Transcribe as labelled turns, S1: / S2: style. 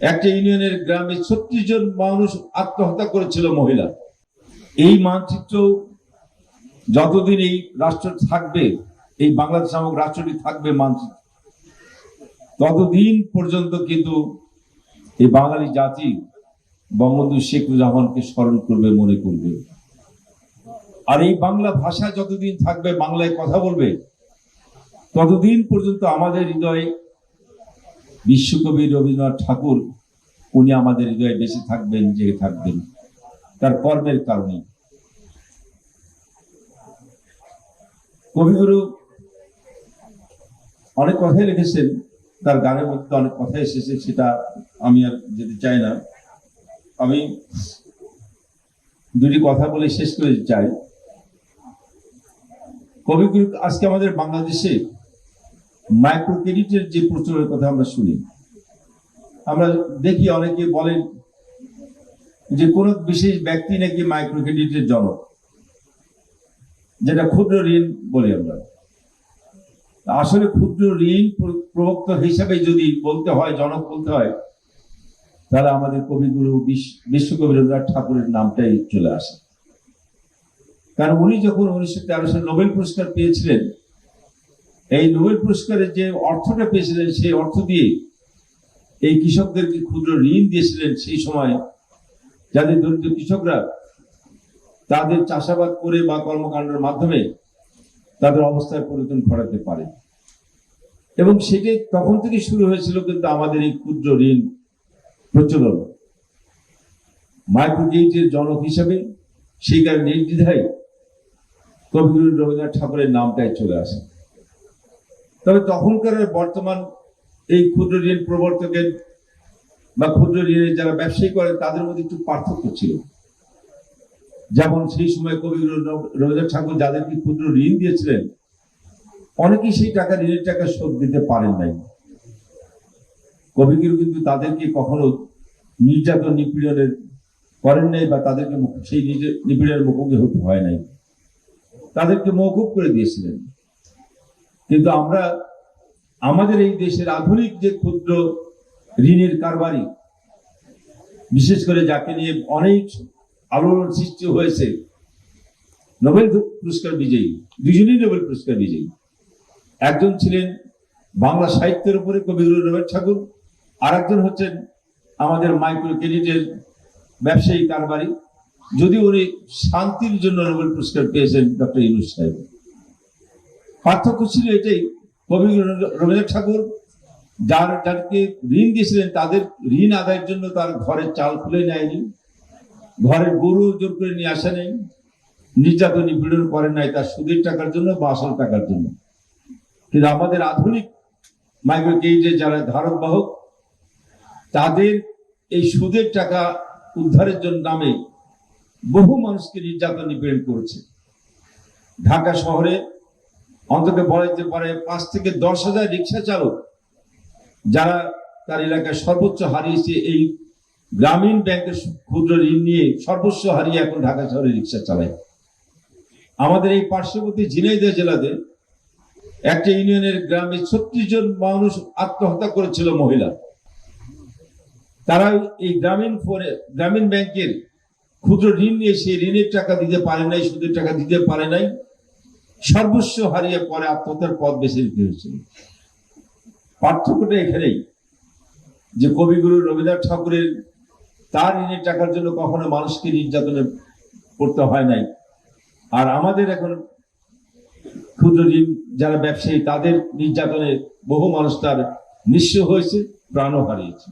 S1: একটা ইউনিয়নের গ্রামে ছত্রিশ জন মানুষ আত্মহত্যা করেছিল মহিলা। এই মানচিত্র যতদিন এই রাষ্ট্র থাকবে, এই বাংলাদেশ নামক রাষ্ট্রটি থাকবে মানচিত্র, ততদিন পর্যন্ত কিন্তু এই বাঙালি জাতি বঙ্গবন্ধু শেখ রহমানকে স্মরণ করবে, মনে করবে। আর এই বাংলা ভাষা যতদিন থাকবে, বাংলায় কথা বলবে, ততদিন পর্যন্ত আমাদের হৃদয়ে বিশ্বকবি রবীন্দ্রনাথ ঠাকুর, উনি আমাদের হৃদয়ে বেঁচে থাকবেন, জেগে থাকবেন। তার কর্মের কারণে। কবিগুরু অনেক কথাই লিখেছেন, তার গানের মধ্যে অনেক কথা এসেছে, সেটা আমি আর যেতে চাই না। আমি দুটি কথা বলে শেষ করে চাই। কবিগুরু আজকে আমাদের বাংলাদেশে মাইক্রো ক্রেডিটের যে প্রচলনের কথা আমরা শুনি, আমরা দেখি অনেকে বলেন যে কোন বিশেষ ব্যক্তি নাকি মাইক্রো ক্রেডিটের জনক, যেটা ক্ষুদ্র ঋণ বলি আমরা। আসলে ক্ষুদ্র ঋণ প্র- প্রবক্তা হিসাবে যদি বলতে হয়, জনক বলতে হয়, তাহলে আমাদের কবিগুরু বিশ্ব- বিশ্বকবি রবীন্দ্রনাথ ঠাকুরের নামটাই চলে আসে। কারণ উনি যখন উনিশশো তেরো সালে নোবেল পুরস্কার পেয়েছিলেন এই নোবেল পুরস্কারের যে অর্থটা পেয়েছিলেন, সেই অর্থ দিয়ে এই কৃষকদেরকে ক্ষুদ্র ঋণ দিয়েছিলেন সেই সময়। যাদের দরিদ্র কৃষকরা তাদের চাষাবাদ করে বা কর্মকাণ্ডের মাধ্যমে তাদের অবস্থায় পরিবর্তন ঘটাতে পারে। এবং সেটি তখন থেকে শুরু হয়েছিল কিন্তু আমাদের এই ক্ষুদ্র ঋণ প্রচলন। মাইক্রোগেজের জনক হিসেবে সেই কারণে নির্দ্বিধায় কবিগুরু রবীন্দ্রনাথ ঠাকুরের নামটাই চলে আসে। তবে তখনকারের বর্তমান এই ক্ষুদ্র ঋণ প্রবর্তকের বা ক্ষুদ্র ঋণের যারা ব্যবসায়ী করে, তাদের মধ্যে একটু পার্থক্য ছিল। যেমন সেই সময় রব- রবীন্দ্রনাথ ঠাকুর যাদেরকে ক্ষুদ্র ঋণ দিয়েছিলেন, অনেকেই সেই টাকা, ঋণের টাকা শোধ দিতে পারেন নাই। কবিগুরু কিন্তু তাদেরকে কখনো নির্যাতন, নিপীড়নের করেন নাই বা তাদেরকে সেই নিপীড়নের মুখোমুখি হতে হয় নাই। তাদেরকে মৌকুব করে দিয়েছিলেন। কিন্তু আমরা আমাদের এই দেশের আধুনিক যে ক্ষুদ্র ঋণের কারবারি, বিশেষ করে যাকে নিয়ে অনেক আলোড়ন সৃষ্টি হয়েছে, নোবেল পুরস্কার বিজয়ী, দুজনেই নোবেল পুরস্কার বিজয়ী। একজন ছিলেন বাংলা সাহিত্যের উপরে কবিগুরু রবীন্দ্রনাথ ঠাকুর আর একজন হচ্ছেন আমাদের মাইক্রো ক্রেডিটের ব্যবসায়ী কারবারি। যদি উনি শান্তির জন্য নোবেল পুরস্কার পেয়েছেন ডক্টর ইনুস সাহেব। পার্থক্য ছিল এটাই রবীন্দ্রনাথ ঠাকুর যার যাদেরকে ঋণ দিয়েছিলেন, তাদের ঋণ আদায়ের জন্য তার ঘরের চাল খুলে নেয়নি ঘরের গরু জোর করে নিয়ে আসে নেই, নির্যাতন নিপীড়ন করে নাই, তার সুদের টাকার জন্য বা আসল টাকার জন্য। কিন্তু আমাদের আধুনিক মাইক্রো ক্রেডিটের যারা ধারক বাহক তাদের এই সুদের টাকা উদ্ধারের জন্য নামে বহু মানুষকে নির্যাতন নিপীড়ন করেছে। ঢাকা শহরে অন্তত বলা যেতে পারে পাঁচ থেকে দশ হাজার রিক্সা চালক যারা তার এলাকায় সর্বোচ্চ হারিয়েছে এই গ্রামীণ ব্যাংকের ক্ষুদ্র ঋণ নিয়ে সর্বস্ব হারিয়ে এখন ঢাকা শহরে রিক্সা চালায়। আমাদের এই পার্শ্ববর্তী ঝিনাইদহ জেলাতে একটা ইউনিয়নের গ্রামে ছত্রিশ জন মানুষ আত্মহত্যা করেছিল মহিলা। তারা এই গ্রামীণ ফোনে, গ্রামীণ ব্যাংকের ক্ষুদ্র ঋণ নিয়ে সেই ঋণের টাকা দিতে পারে নাই, সুদের টাকা দিতে পারে নাই। সর্বস্ব হারিয়ে পরে আত্মহত্যার পথ বেছে নিতে হয়েছিল। পার্থক্যটা এখানেই, যে কবিগুরু রবীন্দ্রনাথ ঠাকুরের তার ঋণের টাকার জন্য কখনো মানুষকে নির্যাতনে পড়তে হয় নাই। আর আমাদের এখন ক্ষুদ্র ঋণ যারা ব্যবসায়ী, তাদের নির্যাতনে বহু মানুষ তার নিঃস্ব হয়েছে, প্রাণও হারিয়েছে।